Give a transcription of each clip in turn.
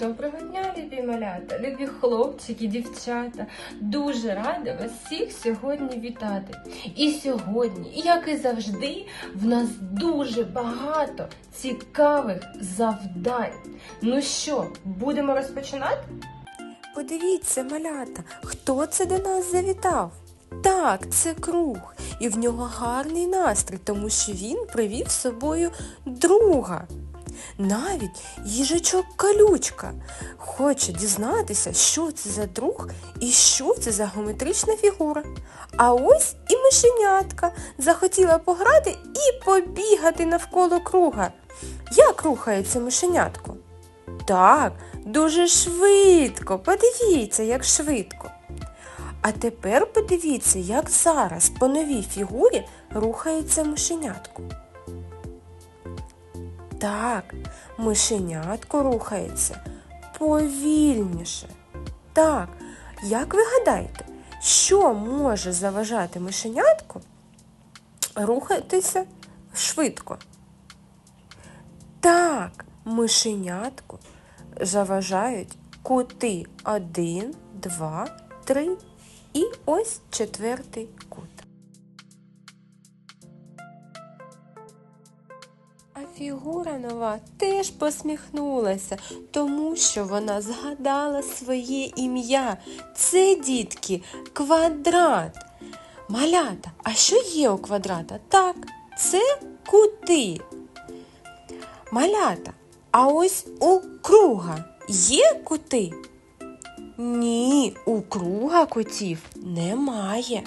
Доброго дня, любі малята, любі хлопчики, дівчата. Дуже рада вас всіх сьогодні вітати. І сьогодні, як і завжди, в нас дуже багато цікавих завдань. Ну що, будемо розпочинати? Подивіться, малята, хто це до нас завітав? Так, це круг, і в нього гарний настрій, тому що він привів з собою друга. Навіть їжачок колючка хоче дізнатися, що це за друг і що це за геометрична фігура. А ось і мишенятка захотіла пограти і побігати навколо круга. Як рухається мишенятко? Так, дуже швидко. Подивіться, як швидко. А тепер подивіться, як зараз по новій фігурі рухається мишенятко. Так, мишенятко рухається повільніше. Так, як ви гадаєте, що може заважати мишенятку рухатися швидко? Так, мишенятку заважають кути 1, 2, 3 і ось четвертий кут. Фігура нова теж посміхнулася, тому що вона згадала своє ім'я. Це, дітки, квадрат. Малята, а що є у квадрата? Так, це кути. Малята, а ось у круга є кути? Ні, у круга котів немає.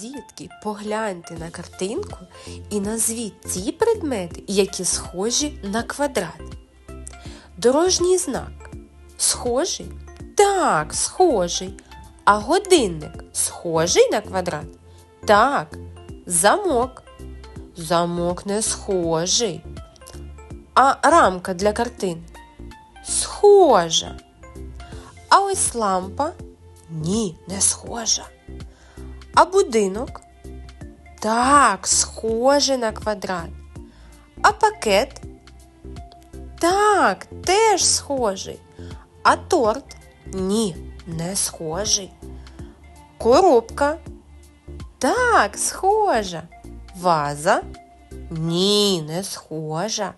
Дітки, погляньте на картинку і назвіть ті предмети, які схожі на квадрат. Дорожній знак. Схожий? Так, схожий. А годинник схожий на квадрат? Так, замок. Замок не схожий. А рамка для картин? Схожа. А ось лампа? Ні, не схожа. А будинок? Так, схоже на квадрат. А пакет? Так, теж схожий. А торт? Ні, не схожий. Коробка? Так, схожа. Ваза? Ні, не схожа.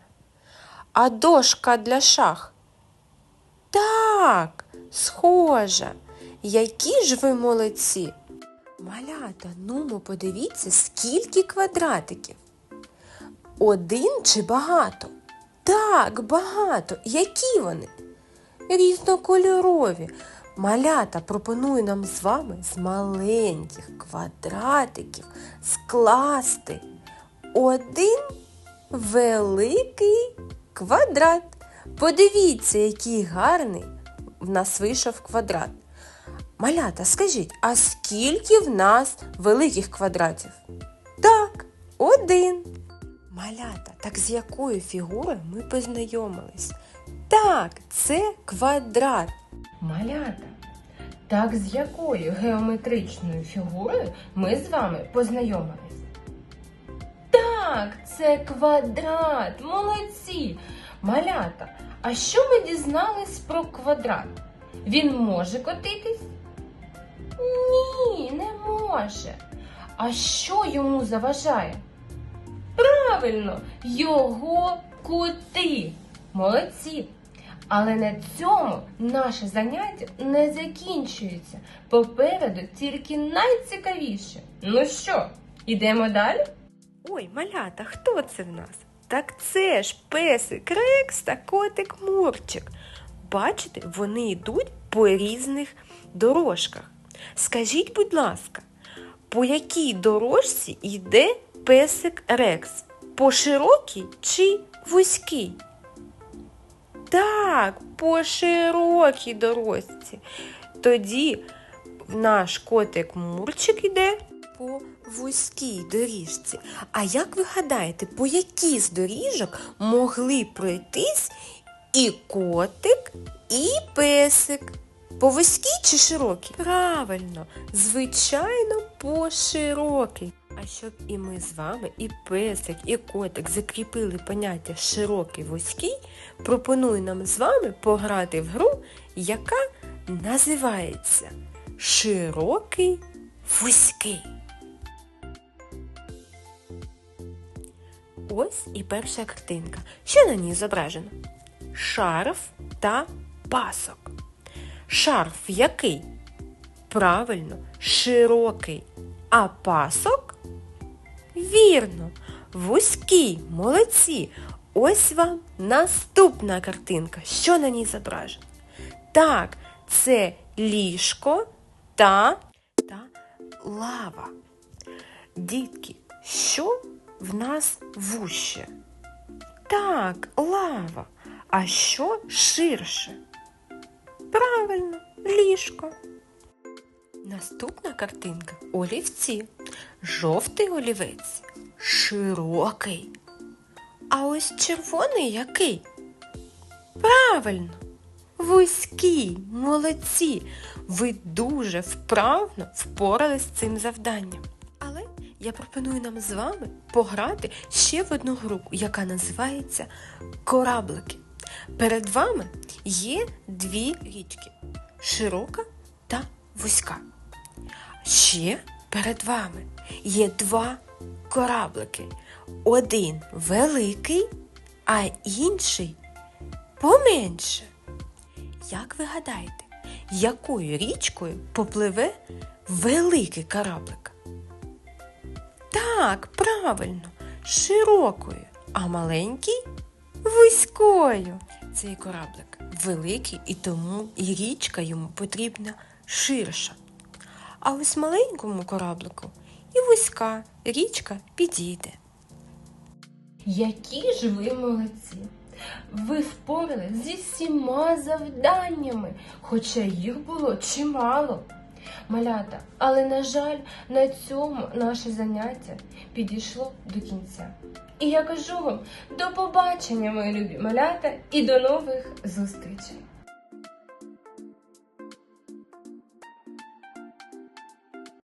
А дошка для шах? Так, схожа. Які ж ви молодці? Малята, ну ми подивіться, скільки квадратиків. Один чи багато? Так, багато. Які вони? Різнокольорові. Малята пропоную нам з вами з маленьких квадратиків скласти один великий квадрат. Подивіться, який гарний в нас вийшов квадрат. Малята, скажіть, а скільки в нас великих квадратів? Так, один. Малята, так з якою фігурою ми познайомились? Так, це квадрат. Малята. Так з якою геометричною фігурою ми з вами познайомились? Так, це квадрат. Молодці. Малята, а що ми дізнались про квадрат? Він може котитись? Ні, не може. А що йому заважає? Правильно, його кути. Молодці. Але на цьому наше заняття не закінчується. Попереду тільки найцікавіше. Ну що, йдемо далі? Ой, малята, хто це в нас? Так це ж песик Рекс та котик Мурчик. Бачите, вони йдуть по різних дорожках. Скажіть, будь ласка, по якій дорожці йде песик Рекс? По широкій чи вузькій? Так, по широкій дорожці. Тоді наш котик Мурчик йде по вузькій доріжці. А як ви гадаєте, по якій з доріжок могли пройтись і котик, і песик? По вузькій чи широкій? Правильно, звичайно, по широкій. А щоб і ми з вами, і песик, і котик закріпили поняття широкий вузький, пропоную нам з вами пограти в гру, яка називається Широкий вузький. Ось і перша картинка. Що на ній зображено? Шарф та пасок. Шарф який? Правильно, широкий. А пасок? Вірно, вузький, молодці. Ось вам наступна картинка. Що на ній зображено? Так, це ліжко та, та лава. Дітки, що в нас вуще? Так, лава. А що ширше? Правильно, ліжко. Наступна картинка олівці. Жовтий олівець широкий. А ось червоний який? Правильно, вузький, молодці. Ви дуже вправно впорались з цим завданням. Але я пропоную нам з вами пограти ще в одну гру, яка називається Кораблики. Перед вами є дві річки широка та вузька. Ще перед вами є два кораблики. Один великий, а інший поменше. Як ви гадаєте, якою річкою попливе великий кораблик? Так, правильно, широкою, а маленький вузькою. Цей кораблик великий і тому і річка йому потрібна ширша. А ось маленькому кораблику і вузька річка підійде. Які ж ви молодці! Ви впорались зі всіма завданнями, хоча їх було чимало. Малята, але, на жаль, на цьому наше заняття підійшло до кінця. І я кажу вам до побачення, мої любі малята, і до нових зустрічей!